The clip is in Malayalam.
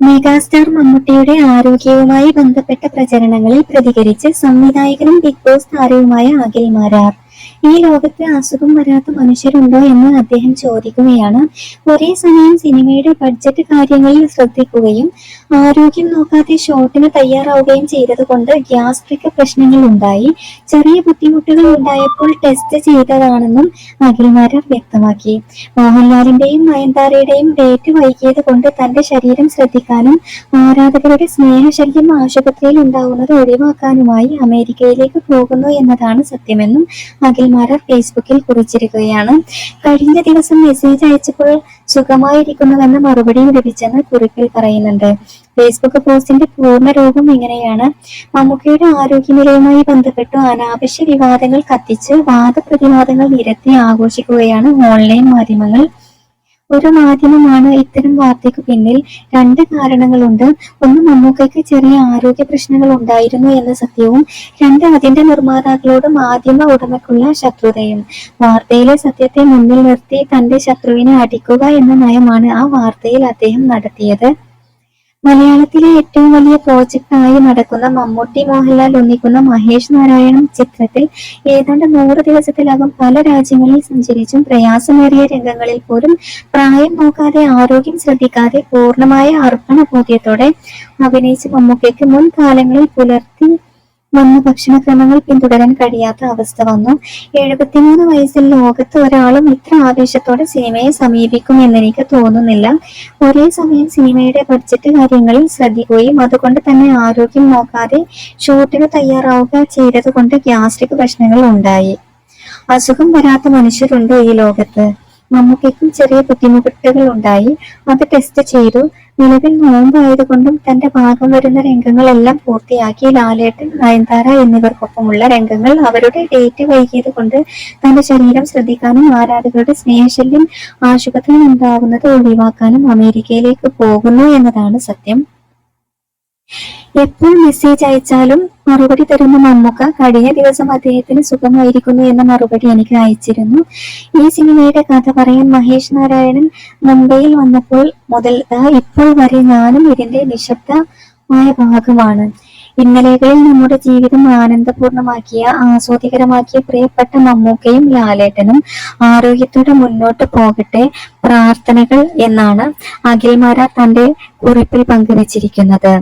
മെഗാസ്റ്റാർ മമ്മൂട്ടിയുടെ ആരോഗ്യവുമായി ബന്ധപ്പെട്ട പ്രചരണങ്ങളിൽ പ്രതികരിച്ച് സംവിധായകനും ബിഗ് ബോസ് താരവുമായ അഖിൽ മാരാർ ഈ ലോകത്ത് അസുഖം വരാത്ത മനുഷ്യരുണ്ടോ എന്ന് അദ്ദേഹം ചോദിക്കുകയാണ്. ഒരേ സമയം സിനിമയുടെ ബഡ്ജറ്റ് കാര്യങ്ങളിൽ ശ്രദ്ധിക്കുകയും ആരോഗ്യം നോക്കാതെ ഷോട്ടിന് തയ്യാറാവുകയും ചെയ്തതുകൊണ്ട് ഗ്യാസ്ട്രിക് പ്രശ്നങ്ങൾ ഉണ്ടായി. ചെറിയ ബുദ്ധിമുട്ടുകൾ ഉണ്ടായപ്പോൾ ടെസ്റ്റ് ചെയ്തതാണെന്നും അഖിൽമാരർ വ്യക്തമാക്കി. മോഹൻലാലിന്റെയും നയൻതാരയുടെയും ഡേറ്റ് വൈകിയത് കൊണ്ട് തന്റെ ശരീരം ശ്രദ്ധിക്കാനും ആരാധകരുടെ സ്നേഹശല്യം ആശുപത്രിയിൽ ഉണ്ടാവുന്നത് ഒഴിവാക്കാനുമായി അമേരിക്കയിലേക്ക് പോകുന്നു എന്നതാണ് സത്യമെന്നും അഖിൽ മാരാർ ഫേസ്ബുക്കിൽ കുറിച്ചിരിക്കുകയാണ്. കഴിഞ്ഞ ദിവസം മെസ്സേജ് അയച്ചപ്പോൾ സുഖമായിരിക്കുന്നുവെന്ന മറുപടിയും ലഭിച്ചെന്ന് കുറിപ്പിൽ പറയുന്നുണ്ട്. ഫേസ്ബുക്ക് പോസ്റ്റിന്റെ പൂർണ രൂപം ഇങ്ങനെയാണ്. മമ്മൂക്കയുടെ ആരോഗ്യനിലയുമായി ബന്ധപ്പെട്ടു അനാവശ്യ വിവാദങ്ങൾ കത്തിച്ച് വാദപ്രതിവാദങ്ങൾ നിരത്തി ആഘോഷിക്കുകയാണ് ഓൺലൈൻ മാധ്യമങ്ങൾ. ഒരു മാധ്യമമാണ് ഇത്തരം വാർത്തയ്ക്ക് പിന്നിൽ. രണ്ട് കാരണങ്ങളുണ്ട്. ഒന്ന് മമ്മൂക്കയ്ക്ക് ചെറിയ ആരോഗ്യ പ്രശ്നങ്ങൾ ഉണ്ടായിരുന്നു എന്ന സത്യവും. രണ്ട് അതിന്റെ നിർമ്മാതാക്കളോട് മാധ്യമ ഉടമയ്ക്കുള്ള ശത്രുതയും. വാർത്തയിലെ സത്യത്തെ മുന്നിൽ നിർത്തി തന്റെ ശത്രുവിനെ അടിക്കുക എന്ന നയമാണ് ആ വാർത്തയിൽ അദ്ദേഹം നടത്തിയത്. മലയാളത്തിലെ ഏറ്റവും വലിയ പ്രോജക്റ്റായി നടക്കുന്ന മമ്മൂട്ടി മോഹൻലാൽ ഒന്നിക്കുന്ന മഹേഷ് നാരായണൻ ചിത്രത്തിൽ ഏതാണ്ട് നൂറ് ദിവസത്തിലകം പല രാജ്യങ്ങളിൽ സഞ്ചരിച്ചും പ്രയാസമേറിയ രംഗങ്ങളിൽ പോലും പ്രായം നോക്കാതെ ആരോഗ്യം ശ്രദ്ധിക്കാതെ പൂർണമായ അർപ്പണബോധ്യത്തോടെ അഭിനയിച്ച മമ്മൂട്ടിക്ക് മുൻകാലങ്ങളിൽ പുലർത്തി വന്ന ഭക്ഷണക്രമങ്ങൾ പിന്തുടരാൻ കഴിയാത്ത അവസ്ഥ വന്നു. എഴുപത്തിമൂന്ന് വയസ്സിൽ ലോകത്ത് ഒരാളും ഇത്ര ആവേശത്തോടെ സിനിമയെ സമീപിക്കും എന്നെനിക്ക് തോന്നുന്നില്ല. ഒരേ സമയം സിനിമയുടെ ബഡ്ജറ്റ് കാര്യങ്ങളിൽ ശ്രദ്ധിക്കുകയും അതുകൊണ്ട് തന്നെ ആരോഗ്യം നോക്കാതെ ഷൂട്ടിന് തയ്യാറാവുക ചെയ്തതുകൊണ്ട് ഗ്യാസ്ട്രിക് പ്രശ്നങ്ങൾ ഉണ്ടായി. അസുഖം വരാത്ത മനുഷ്യരുണ്ട് ഈ ലോകത്ത്? മമ്മൂക്കയ്ക്കും ചെറിയ ബുദ്ധിമുട്ടുകൾ ഉണ്ടായി അത് ടെസ്റ്റ് ചെയ്തു. നിലവിൽ നോമ്പായതുകൊണ്ടും തന്റെ ഭാഗം വരുന്ന രംഗങ്ങളെല്ലാം പൂർത്തിയാക്കി ലാലേട്ടൻ നയൻതാര എന്നിവർക്കൊപ്പമുള്ള രംഗങ്ങൾ അവരുടെ ഡേറ്റ് വൈകിയത് കൊണ്ട് തന്റെ ശരീരം ശ്രദ്ധിക്കാനും ആരാധകരുടെ സ്നേഹശല്യം ആശുപത്രിയിൽ ഉണ്ടാകുന്നത് ഒഴിവാക്കാനും അമേരിക്കയിലേക്ക് പോകുന്നു എന്നതാണ് സത്യം. എപ്പോൾ മെസ്സേജ് അയച്ചാലും മറുപടി തരുന്ന മമ്മൂക്ക കഴിഞ്ഞ ദിവസം അദ്ദേഹത്തിന് സുഖമായിരിക്കുന്നു എന്ന മറുപടി എനിക്ക് അയച്ചിരുന്നു. ഈ സിനിമയുടെ കഥ പറയാൻ മഹേഷ് നാരായണൻ മുംബൈയിൽ വന്നപ്പോൾ മുതൽ ഇപ്പോൾ വരെ ഞാനും ഇതിന്റെ നിശബ്ദമായ ഭാഗമാണ്. ഇന്നലെകളിൽ നമ്മുടെ ജീവിതം ആനന്ദപൂർണമാക്കിയ ആസ്വാദികരമാക്കിയ പ്രിയപ്പെട്ട മമ്മൂക്കയും ലാലേട്ടനും ആരോഗ്യത്തോടെ മുന്നോട്ട് പോകട്ടെ പ്രാർത്ഥനകൾ എന്നാണ് അഖിൽമാര തന്റെ കുറിപ്പിൽ പങ്കുവച്ചിരിക്കുന്നത്.